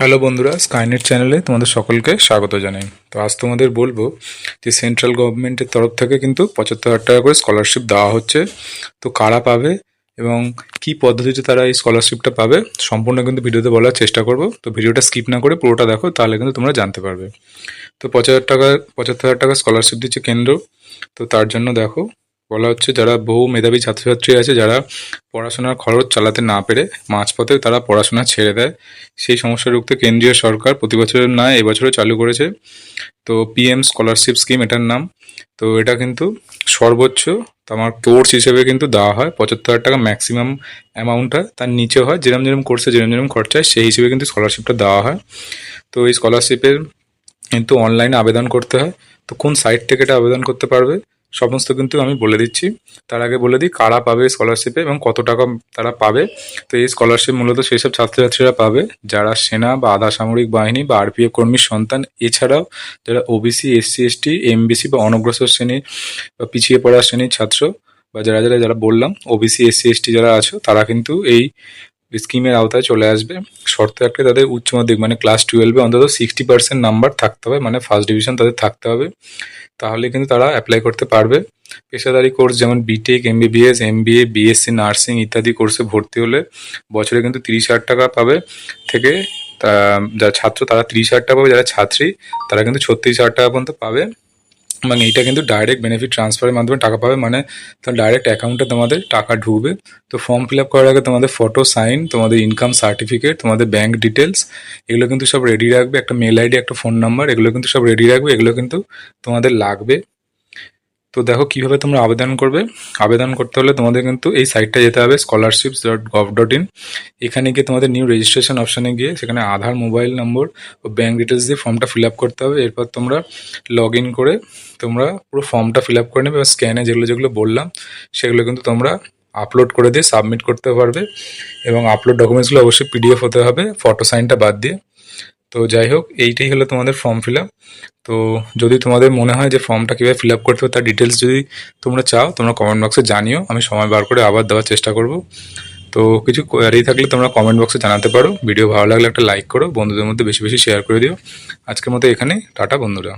Hello বন্ধুরা Skynet চ্যানেলে তোমাদের সকলকে স্বাগত জানাই। তো আজ তোমাদের বলব যে সেন্ট্রাল গভর্নমেন্টের তরফ থেকে কিন্তু পঁচাত্তর হাজার টাকা করে স্কলারশিপ দেওয়া হচ্ছে। তো কারা পাবে এবং কি পদ্ধতিতে তারা এই স্কলারশিপটা পাবে সম্পূর্ণ কিন্তু ভিডিওতে বলার চেষ্টা করব। তো ভিডিওটা স্কিপ না করে পুরোটা দেখো, তাহলে কিন্তু তোমরা জানতে পারবে। তো পঁচাত্তর টাকা, পঁচাত্তর হাজার টাকা স্কলারশিপ দিচ্ছে কেন্দ্র। তো তার জন্য দেখো বলা হচ্ছে যারা বহু মেধাবী ছাত্রছাত্রী আছে, যারা পড়াশোনার খরচ চালাতে না পেরে মাঝপথে তারা পড়াশোনা ছেড়ে দেয়। সেই সমস্যা রুখতে কেন্দ্রীয় সরকার প্রতি বছরের নয় এবছরও চালু করেছে। তো পিএম স্কলারশিপ স্কিম, এটার নাম। তো এটা কিন্তু সর্বোচ্চ তোমার কোর্স হিসেবে কিন্তু দেওয়া হয়। পঁচাত্তর হাজার টাকা ম্যাক্সিমাম অ্যামাউন্টটা তার নিচে হয়। যেরম যেরম কোর্সে যেরম যেরম খরচা হয়, সেই হিসেবে কিন্তু স্কলারশিপটা দেওয়া হয়। তো এই স্কলারশিপের কিন্তু অনলাইনে আবেদন করতে হয়। তো কোন সাইট থেকে এটা আবেদন করতে পারবে? সমস্ত কিন্তু আমি বলে দিচ্ছি। তার আগে বলে দিই, কারা পাবে স্কলারশিপে এবং কত টাকা তারা পাবে। তো এই স্কলারশিপ মূলত সেই সব ছাত্রছাত্রীরা পাবে, যারা সেনা বা আধা সামরিক বাহিনী বা আরপিএফ কর্মীর সন্তান। এছাড়াও যারা ওবিসি এসসি এসটি এমবিসি বা অনগ্রসর শ্রেণির বা পিছিয়ে পড়া শ্রেণির ছাত্র বা যারা যারা যারা বললাম ওবিসি এসসি এসটি যারা আছো, তারা কিন্তু এই স্কিমের আওতায় চলে আসবে। শর্ত একটা তাদের উচ্চ মাধ্যমিক মানে ক্লাস টুয়েলভে অন্তত সিক্সটি পার্সেন্ট নাম্বার থাকতে হবে মানে ফার্স্ট ডিভিশন তাদের থাকতে হবে। তাহলে কিন্তু তারা অ্যাপ্লাই করতে পারবে। পেশাদারি কোর্স যেমন BTech MBBS MBA BSc nursing ইত্যাদি কোর্সে ভর্তি হলে বছরে কিন্তু তিরিশ হাজার টাকা পাবে। থেকে যারা ছাত্র তারা তিরিশ হাজার টাকা পাবে, যারা ছাত্রী তারা কিন্তু ছত্রিশ হাজার টাকা পর্যন্ত পাবে। মানে এইটা কিন্তু ডাইরেক্ট বেনিফিট ট্রান্সফারের মাধ্যমে টাকা পাবে। মানে তোমার ডাইরেক্ট অ্যাকাউন্টে তোমাদের টাকা ঢুকবে। তো ফর্ম ফিল আপ করার আগে তোমাদের ফটো সাইন তোমাদের ইনকাম সার্টিফিকেট তোমাদের ব্যাঙ্ক ডিটেলস এগুলো কিন্তু সব রেডি রাখবে। একটা মেল আইডি একটা ফোন নাম্বার এগুলো কিন্তু সব রেডি রাখবে। এগুলো কিন্তু তোমাদের লাগবে। তো দেখো কীভাবে তোমরা আবেদন করবে। আবেদন করতে হলে তোমাদের কিন্তু এই সাইটটা যেতে হবে scholarships dot gov dot in এখানে গিয়ে তোমাদের নিউ রেজিস্ট্রেশন অপশানে গিয়ে সেখানে আধার মোবাইল নম্বর ও ব্যাঙ্ক ডিটেলস দিয়ে ফর্মটা ফিল আপ করতে হবে। এরপর তোমরা লগ ইন করে তোমরা পুরো ফর্মটা ফিল আপ করে নেবে। স্ক্যানে যেগুলো যেগুলো বললাম, সেগুলো কিন্তু তোমরা আপলোড করে দিয়ে সাবমিট করতে পারবে। এবং আপলোড ডকুমেন্টসগুলো অবশ্যই পিডিএফ হতে হবে। ফটো সাইনটা বাদ দিয়ে। তো যাই হোক, এইটাই হলো তোমাদের ফর্ম ফিল আপ তো যদি তোমাদের মনে হয় যে ফর্মটা কীভাবে ফিল আপ করতে হবে, তার ডিটেলস যদি তোমরা চাও, তোমরা কমেন্ট বক্সে জানিও, আমি সময় বার করে আবার দেওয়ার চেষ্টা করব। তো কিছু কোয়ারি থাকলে তোমরা কমেন্ট বক্সে জানাতে পারো। ভিডিও ভালো লাগলে একটা লাইক করো, বন্ধুদের মধ্যে বেশি বেশি শেয়ার করে দিও। আজকের মতো এখানে টাটা বন্ধুরা।